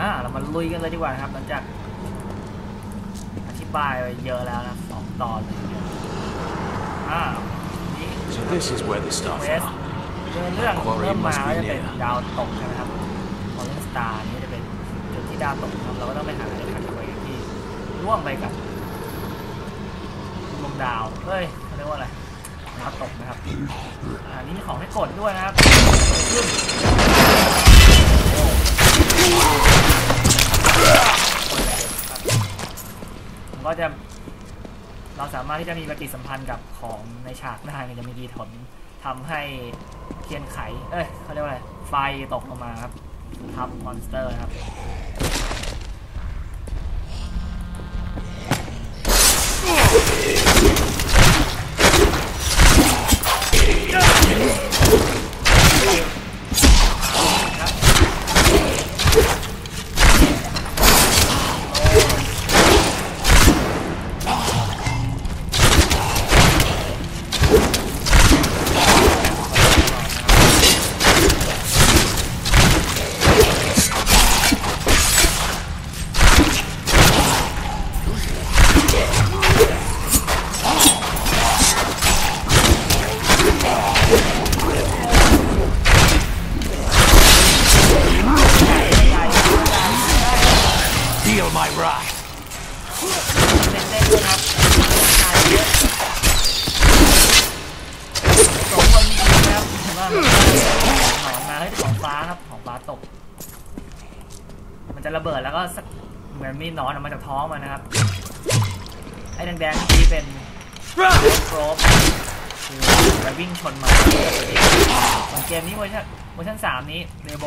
อ่าเรามาลุยกันเลยดีกว่านะครับ หลังจากอธิบายไปเยอะแล้วนะสองตอนเลยทีเดียวอ่านี่ So this is where the stuff เวส are. เดินเรื่อง Quarry เริ่มมา must be ก็จะเป็น near. ดาวตกใช่ไหมครับคอลเลนสตาร์นี่จะเป็นจุดที่ดาวตกนะครับเราก็ต้องไปหาอะไรขัดไว้ที่ร่วงไปกับดวงดาวเฮ้ยเขาเรียกว่าอะไรดาวตกนะครับอ่านี่มีของให้กดด้วยนะครับขึ้น ผมก็จะเราสามารถที่จะมีปฏิสัมพันธ์กับของในฉากได้เนี่ยจะมีดีถนทำให้เทียนไข เอ้ยเขาเรียกว่าอะไร ไฟตกลงมาครับทับมอนสเตอร์ครับ my wrath. เล่นเล่นด้วยครับทานเยอะสองคนนี้นะครับเห็นว่ามันหมายมาให้ของฟ้าครับของฟ้าตก มันจะระเบิดแล้วก็สักเหมือนมีหนอนออกมาจากท้องมันนะครับ ไอ้แดงๆเมื่เป็นโกรฟคือไปวิ่งชนมาส่วนเกมนี้เวอร์ชันเวอร์ชันสามนี้เรโบ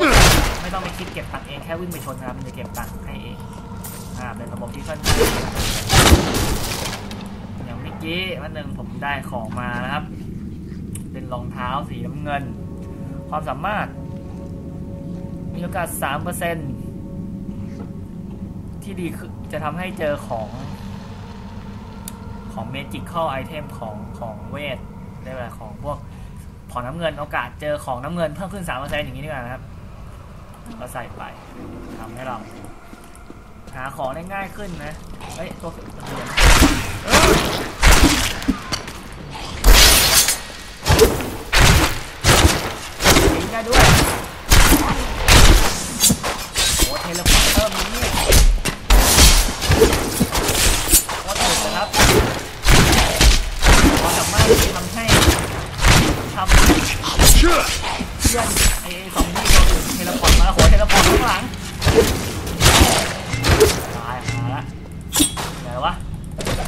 ไม่ต้องไปคิดเก็บตังค์เองแค่วิ่งไปชนนะครับมันจะเก็บตังค์ให้เองาเป็นระบบที่ค่อนข้างอย่างเมื่อกี้วันหนึ่งผมได้ของมานะครับ เป็นรองเท้าสีน้ำเงิน ความสามารถ มีโอกาส 3%ที่ดีคือจะทำให้เจอของของเมจิค a l ไอเทมของของเวทได้ไหมของพวกของน้ำเงินโอกาสเจอของน้ำเงินเพิ่มขึ้น3%อย่างนี้ดีกว่านะครับ ก็ใส่ไปทำให้เรา หาของได้ง่ายขึ้นนะ เฮ้ย ตัวเรียนยิงได้ด้วย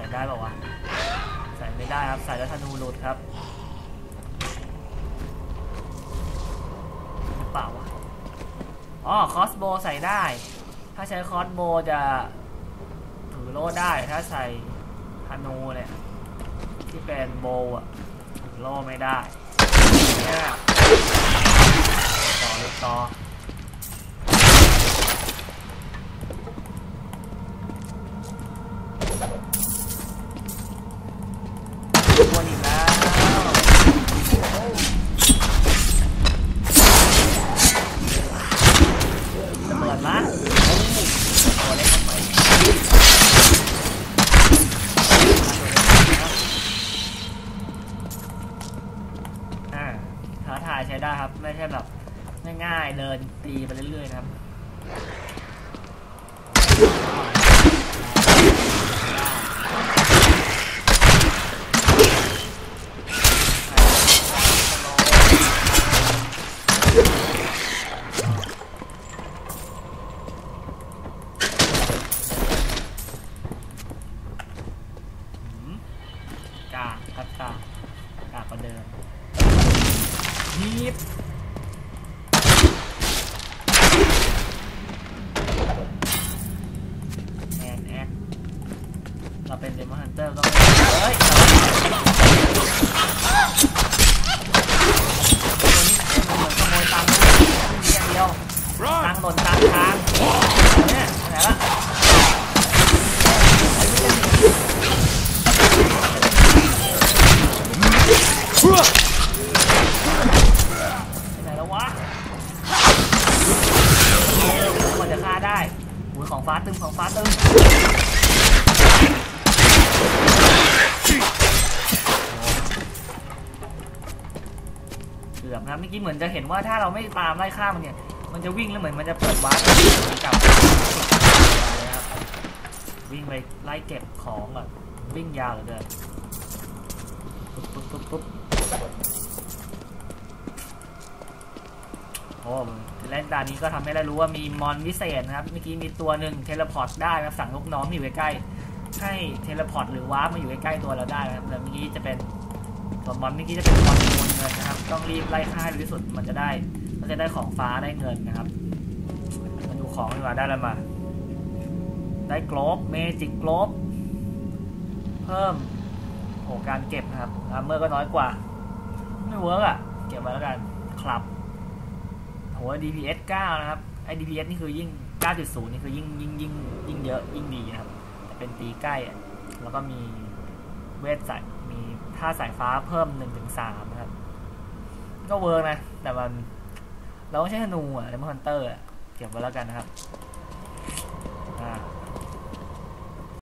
ส่ได้เปล่าวะ ใส่ไม่ได้ครับ ใส่แล้วธนูหลุดครับหรือเปล่าวะ อ๋อ คอสโบใส่ได้ ถ้าใช้คอสโบจะถือโล่ได้ ถ้าใส่ธนูเนี่ยที่เป็นโบอะถือโล่ไม่ได้เนี่ยต่อเลยต่อ ตัวเล็กทำไมอ่าท้าทายใช้ได้ครับ ไม่ใช่แบบง่ายๆเดินตีไปเรื่อยๆนะครับิมยีบแอนแอคเราเป็นเดมอนฮันเตอร์ก็ ฟ้าตึมของฟ้าตึมเกือบนะเมื่อกี้เหมือนจะเห็นว่าถ้าเราไม่ตามไล่ฆ่ามันเนี่ย มันจะวิ่งแล้วเหมือนมันจะเปิดวาร์ปกลับเลยครับวิ่งไปไล่เก็บของแบบวิ่งยาวเหลือเกินปุ๊บปุ๊บปุ๊บปุ๊บ โอ้เล่นด่านนี้ก็ทำให้ได้รู้ว่ามีมอนวิเศษนะครับ เมื่อกี้มีตัวหนึ่งเทเลพอร์ตได้นะครับสั่งลูกน้องที่อยู่ใกล้ๆให้เทเลพอร์ตหรือวาร์ปมาอยู่ใกล้ๆตัวเราได้นะครับแล้วเมื่อกี้จะเป็นส่วนมอนเมื่อกี้จะเป็นมอนมยเงินนะครับ ต้องรีบไล่ฆ่าให้เร็วที่สุดมันจะได้ก็จะได้ของฟ้าได้เงินนะครับมาดูของดีกว่าได้แล้วมา ได้กลบเมจิกกลบเพิ่มโหการเก็บนะครับอาร์เมอร์ก็น้อยกว่า ไม่เวิร์กอะ เก็บไว้แล้วกันคลับ โห DPS 9 นะครับ ไอ้ DPS นี่คือยิ่ง 9.0 นี่คือยิ่งยิ่งยิ่งยิ่งเยอะยิ่งดีนะครับ แต่เป็นตีใกล้อะแล้วก็มีเวทสายมีท่าสายฟ้าเพิ่ม 1-3 นะครับ ก็เวิร์กนะ แต่มัน เราต้องใช้ธนูอะเดมอนเตอร์อะเก็บไว้แล้วกันนะครับ อ่า